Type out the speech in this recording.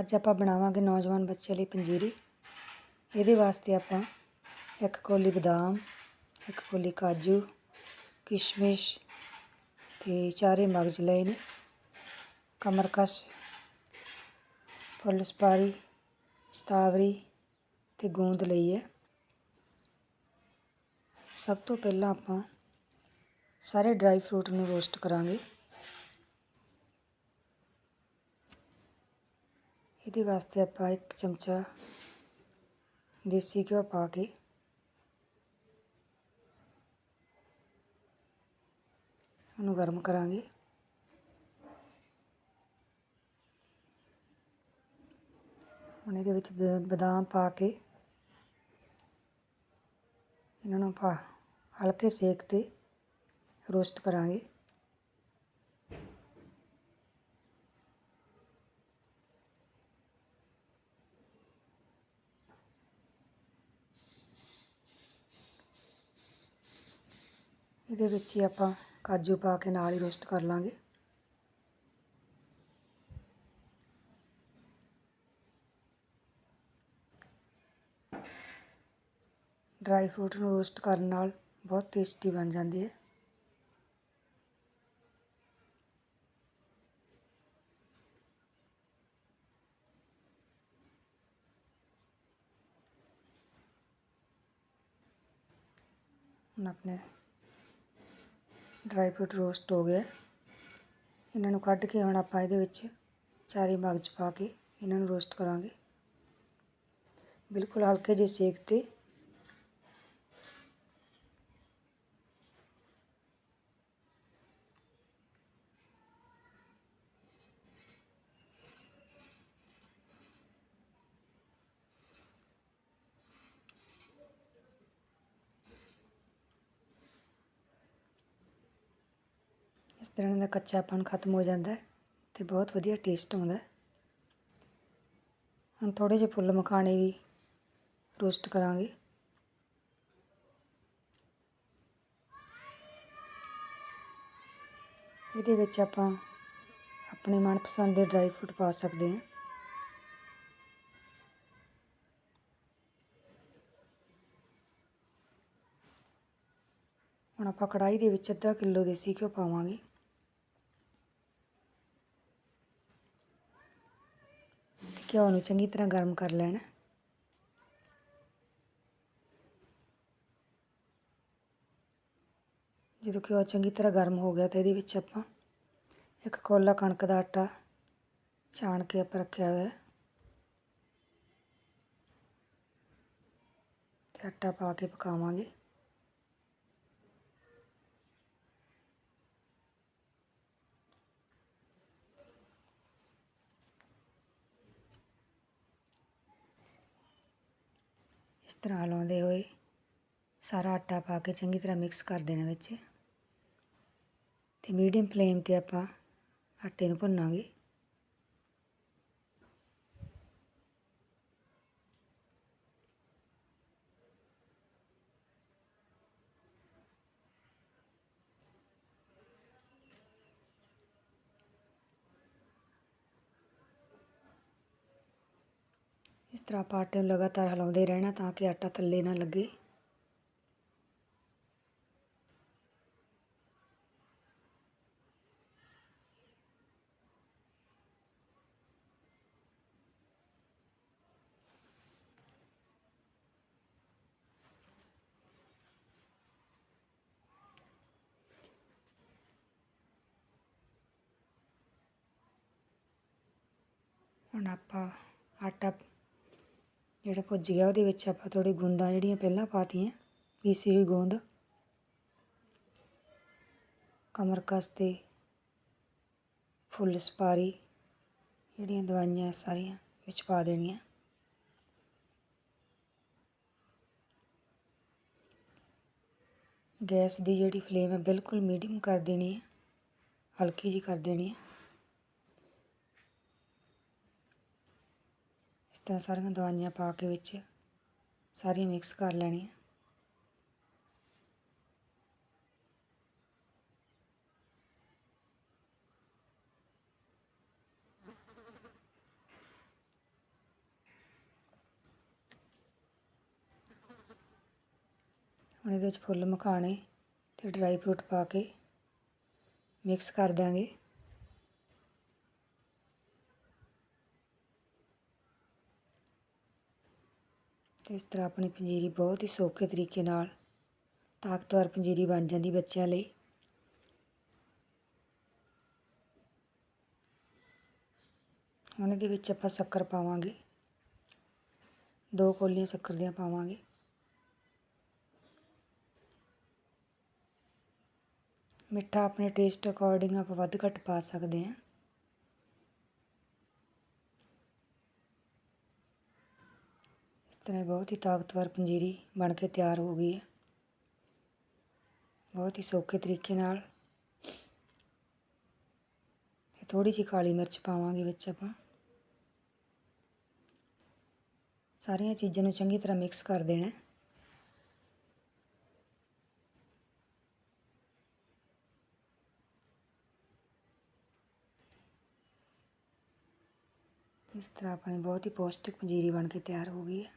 ਅੱਜ ਆਪਾਂ ਬਣਾਵਾਂਗੇ ਨੌਜਵਾਨ ਬੱਚੇ ਲਈ ਪੰਜੀਰੀ। ਇਹਦੇ ਵਾਸਤੇ ਆਪਾਂ ਇੱਕ ਕੌਲੀ ਬਦਾਮ, ਇੱਕ ਕੌਲੀ ਕਾਜੂ, ਕਿਸ਼ਮਿਸ਼ ਤੇ ਚਾਰੇ ਮਗਜ਼ ਲਏ ਨੇ। ਕਮਰਕਸ, ਫੁੱਲ ਸੁਪਾਰੀ, ਸਤਾਵਰੀ ਤੇ ਗੂੰਦ ਲਈ ਹੈ। ਸਭ ਤੋਂ ਪਹਿਲਾਂ ਆਪਾਂ ਸਾਰੇ ਡਰਾਈ ਫਰੂਟ ਨੂੰ ਰੋਸਟ ਕਰਾਂਗੇ। ਇਹਦੇ ਵਾਸਤੇ ਆਪਾਂ ਇੱਕ ਚਮਚਾ ਦੇਸੀ ਘਿਓ ਪਾ ਕੇ ਉਹਨੂੰ ਗਰਮ ਕਰਾਂਗੇ। ਹੁਣ ਇਹਦੇ ਵਿੱਚ ਬਦਾਮ ਪਾ ਕੇ ਇਹਨਾਂ ਨੂੰ ਆਪਾਂ ਹਲਕੇ ਸੇਕ ਤੇ ਰੋਸਟ ਕਰਾਂਗੇ। ਇਹਦੇ ਵਿੱਚ ਹੀ ਆਪਾਂ ਕਾਜੂ ਪਾ ਕੇ ਨਾਲ ਹੀ ਰੋਸਟ ਕਰ ਲਾਂਗੇ। ਡਰਾਈ ਫਰੂਟ ਨੂੰ ਰੋਸਟ ਕਰਨ ਨਾਲ ਬਹੁਤ ਟੇਸਟੀ ਬਣ ਜਾਂਦੀ ਹੈ। ਹੁਣ ਆਪਣੇ ਡਰਾਈ ਫਰੂਟ ਰੋਸਟ ਹੋ ਗਿਆ। ਇਹਨਾਂ ਨੂੰ ਕੱਢ ਕੇ ਹੁਣ ਆਪਾਂ ਇਹਦੇ ਵਿੱਚ ਚਾਰੇ ਮਗਜ਼ ਪਾ ਕੇ ਇਹਨਾਂ ਨੂੰ ਰੋਸਟ ਕਰਾਂਗੇ। ਬਿਲਕੁਲ ਹਲਕੇ ਜਿਹੇ ਸੇਕ ਤੇ ਇਸ ਤਰ੍ਹਾਂ ਇਹਨਾਂ ਦਾ ਕੱਚਾਪਨ ਖਤਮ ਹੋ ਜਾਂਦਾ ਹੈ ਤੇ ਬਹੁਤ ਵਧੀਆ ਟੇਸਟ ਆਉਂਦਾ ਹੁਣ ਥੋੜੇ ਜਿਹੇ ਫੁੱਲ ਮਖਾਣੇ ਵੀ ਰੋਸਟ ਕਰਾਂਗੇ। ਇਹਦੇ ਵਿੱਚ ਆਪਾਂ ਆਪਣੇ ਮਨਪਸੰਦ ਦੇ ਡਰਾਈ ਫਰੂਟ ਪਾ ਸਕਦੇ ਹਾਂ। ਹੁਣ ਆਪਾਂ ਕੜਾਈ ਦੇ ਵਿੱਚ ਅੱਧਾ ਕਿਲੋ ਦੇਸੀ ਘਿਓ ਪਾਵਾਂਗੇ। ਘਿਓ ਨੂੰ ਚੰਗੀ ਤਰ੍ਹਾਂ ਗਰਮ ਕਰ ਲੈਣਾ। ਜਦੋਂ ਘਿਓ ਚੰਗੀ ਤਰ੍ਹਾਂ ਗਰਮ ਹੋ ਗਿਆ ਤਾਂ ਇਹਦੇ ਵਿੱਚ ਆਪਾਂ ਇੱਕ ਕੋਲਾ ਕਣਕ ਦਾ ਆਟਾ ਛਾਣ ਕੇ ਆਪਾਂ ਰੱਖਿਆ ਹੋਇਆ। ਹੈ ਤੇ ਆਟਾ ਪਾ ਕੇ ਪਕਾਵਾਂਗੇ। ਇਸ ਤਰ੍ਹਾਂ ਲਾਉਂਦੇ ਹੋਏ ਸਾਰਾ ਆਟਾ ਪਾ ਕੇ ਚੰਗੀ ਤਰ੍ਹਾਂ ਮਿਕਸ ਕਰ ਦੇਣਾ ਵਿੱਚ। ਅਤੇ ਮੀਡੀਅਮ ਫਲੇਮ ਤੇ ਆਪਾਂ ਆਟੇ ਨੂੰ ਭੁੰਨਾਂਗੇ। ਇਸ ਤਰ੍ਹਾਂ ਆਪਾਂ ਆਟੇ ਨੂੰ ਲਗਾਤਾਰ ਹਿਲਾਉਂਦੇ ਰਹਿਣਾ ਤਾਂ ਕਿ ਆਟਾ ਥੱਲੇ ਨਾ ਲੱਗੇ। ਹੁਣ ਆਪਾਂ ਆਟਾ ਜਿਹੜਾ ਭੁੱਜ ਗਿਆ, ਉਹਦੇ ਵਿੱਚ ਆਪਾਂ ਥੋੜੀ ਗੁੰਦਾਂ ਜਿਹੜੀਆਂ ਪਹਿਲਾਂ ਪਾਤੀਆਂ, ਪੀਸੀ ਹੋਈ ਗੂੰਦ, ਕਮਰਕਸ ਤੇ ਫੁੱਲ ਸਪਾਰੀ ਜਿਹੜੀਆਂ ਦਵਾਈਆਂ ਸਾਰੀਆਂ ਵਿੱਚ ਪਾ ਦੇਣੀਆਂ। ਗੈਸ ਦੀ ਜਿਹੜੀ ਫਲੇਮ ਹੈ, ਬਿਲਕੁਲ ਮੀਡੀਅਮ ਕਰ ਦੇਣੀ ਹੈ, ਹਲਕੀ ਜੀ ਕਰ ਦੇਣੀ ਹੈ। ਤਾਂ ਸਾਰੀਆਂ ਦਵਾਈਆਂ ਪਾ ਕੇ ਵਿੱਚ ਸਾਰੀਆਂ ਮਿਕਸ ਕਰ ਲੈਣੀਆਂ। ਹੁਣ ਇਹਦੇ ਵਿੱਚ ਫੁੱਲ ਮਖਾਣੇ ਤੇ ਡਰਾਈ ਫਰੂਟ ਪਾ ਕੇ ਮਿਕਸ ਕਰ ਦਾਂਗੇ ਅਤੇ ਇਸ ਤਰ੍ਹਾਂ ਆਪਣੀ ਪੰਜੀਰੀ ਬਹੁਤ ਹੀ ਸੌਖੇ ਤਰੀਕੇ ਨਾਲ ਤਾਕਤਵਰ ਪੰਜੀਰੀ ਬਣ ਜਾਂਦੀ ਬੱਚਿਆਂ ਲਈ। ਹੁਣ ਇਹਦੇ ਵਿੱਚ ਆਪਾਂ ਸ਼ੱਕਰ ਪਾਵਾਂਗੇ। ਦੋ ਕੋਲੀਆਂ ਸ਼ੱਕਰ ਦੀਆਂ ਪਾਵਾਂਗੇ। ਮਿੱਠਾ ਆਪਣੇ ਟੇਸਟ ਅਕੋਰਡਿੰਗ ਆਪਾਂ ਵੱਧ ਘੱਟ ਪਾ ਸਕਦੇ ਹਾਂ। ਤਰ੍ਹਾਂ ਬਹੁਤ ਹੀ ਤਾਕਤਵਰ ਪੰਜੀਰੀ ਬਣ ਕੇ ਤਿਆਰ ਹੋ ਗਈ ਹੈ। ਬਹੁਤ ਹੀ ਸੌਖੇ ਤਰੀਕੇ ਨਾਲ ਤੇ ਥੋੜੀ ਜਿਹੀ ਕਾਲੀ ਮਿਰਚ ਪਾਵਾਂਗੇ ਵਿੱਚ ਆਪਾਂ। ਸਾਰੀਆਂ ਚੀਜ਼ਾਂ ਨੂੰ ਚੰਗੀ ਤਰ੍ਹਾਂ ਮਿਕਸ ਕਰ ਦੇਣਾ ਇਸ ਤਰ੍ਹਾਂ ਆਪਣੀ ਬਹੁਤ ਹੀ ਪੌਸ਼ਟਿਕ ਪੰਜੀਰੀ ਬਣ ਕੇ ਤਿਆਰ ਹੋ ਗਈ ਹੈ।